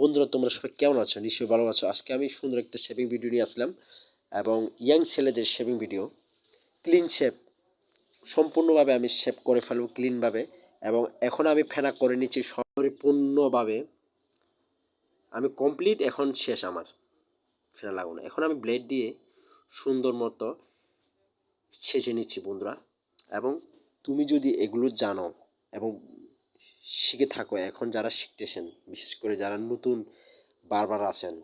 বন্ধুরা, তোমরা সবাই কেমন আছো? নিশ্চয়ই ভালো আছো। আজকে আমি সুন্দর একটা শেভিং ভিডিও নিয়ে আসলাম এবং ইয়াং ছেলেদের শেভিং ভিডিও ক্লিন শেপ সম্পূর্ণভাবে আমি শেপ করে ফেলব ক্লিনভাবে এবং এখন আমি ফেনা করে নিচ্ছি সম্পূর্ণভাবে। আমি কমপ্লিট এখন শেষ আমার ফেনা লাগানো। এখন আমি ব্লেড দিয়ে সুন্দর মতো ছেঁচে নিচ্ছি বন্ধুরা। এবং তুমি যদি এগুলো জানো এবং শিখে থাকো, এখন যারা শিখতেছেন, বিশেষ করে যারা নতুন বারবার আছেন,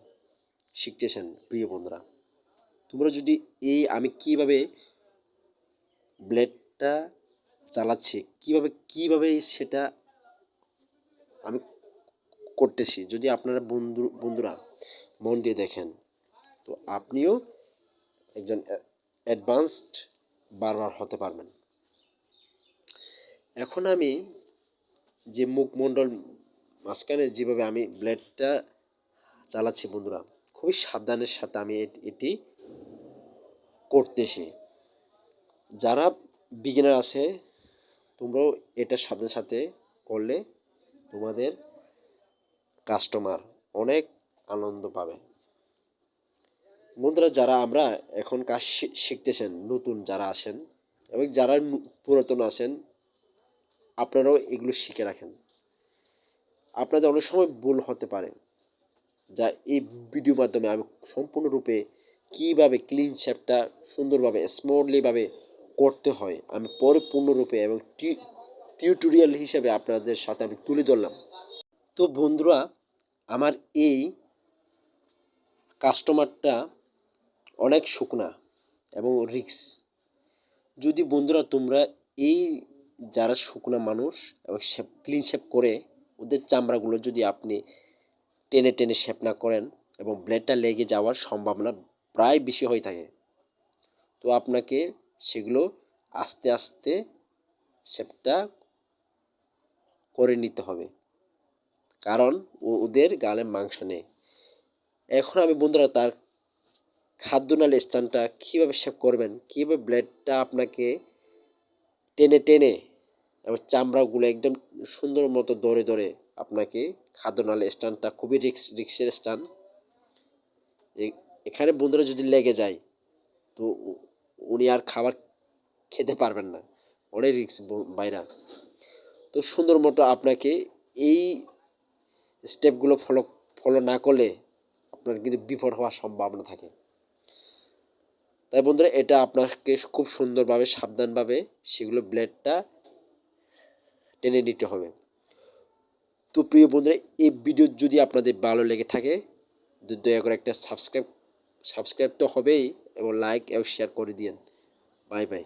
শিখতেছেন, প্রিয় বন্ধুরা, তোমরা যদি এই আমি কীভাবে ব্লেডটা চালাচ্ছি, কীভাবে কীভাবে সেটা আমি করতেছি, যদি আপনারা বন্ধু, বন্ধুরা মন দিয়ে দেখেন, তো আপনিও একজন অ্যাডভান্সড বারবার হতে পারবেন। এখন আমি যে মুখমণ্ডল মাঝখানে যেভাবে আমি ব্লেডটা চালাচ্ছি বন্ধুরা, খুবই সাবধানের সাথে আমি এটি করতেছি যারা বিগিনার আছে, তোমরাও এটা সাবধানের সাথে করলে তোমাদের কাস্টমার অনেক আনন্দ পাবে। বন্ধুরা, যারা আমরা এখন কাজ শিখতেছেন, নতুন যারা আছেন এবং যারা পুরাতন আছেন আপনারাও এগুলো শিখে রাখেন। আপনাদের অনেক সময় ভুল হতে পারে, যা এই ভিডিওর মাধ্যমে আমি সম্পূর্ণরূপে কীভাবে ক্লিন শেপটা সুন্দরভাবে স্মুথলিভাবে করতে হয়, আমি পরিপূর্ণরূপে এবং টিউটোরিয়াল হিসেবে আপনাদের সাথে আমি তুলে ধরলাম। তো বন্ধুরা, আমার এই কাস্টমারটা অনেক শুকনা এবং রিক্স যদি বন্ধুরা তোমরা এই যারা শুকনা মানুষ এবং শেপ ক্লিন শেপ করে ওদের চামড়াগুলো যদি আপনি টেনে টেনে শেপ না করেন এবং ব্লেডটা লেগে যাওয়ার সম্ভাবনা প্রায় বেশি হয়ে থাকে। তো আপনাকে সেগুলো আস্তে আস্তে শেপটা করে নিতে হবে। কারণ ওদের গালে মাংস নেই। এখন আমি বন্ধুরা তার খাদ্যনালী স্থানটা কীভাবে শেপ করবেন, কীভাবে ব্লেডটা আপনাকে টেনে টেনে এবং চামড়াগুলো একদম সুন্দর মতো দরে দরে আপনাকে খাদ্যনালী স্থানটা খুবই রিক্স, রিক্সের স্থান এ- এখানে বন্ধুরা যদি লেগে যায়, তো উনি আর খাবার খেতে পারবেন না। অনেক রিক্স বাইরা। তো সুন্দর মতো আপনাকে এই স্টেপগুলো ফলো ফলো না করলে আপনার কিন্তু বিপদ হওয়ার সম্ভাবনা থাকে। তাই বন্ধুরা, এটা আপনাকে খুব সুন্দরভাবে, সাবধানভাবে সেগুলো ব্লেডটা টেনে নিতে হবে। তো প্রিয় বন্ধুরা, এই ভিডিও যদি আপনাদের ভালো লেগে থাকে দয়া করে একটা সাবস্ক্রাইব সাবস্ক্রাইব তো হবেই এবং লাইক এবং শেয়ার করে দিন বাই বাই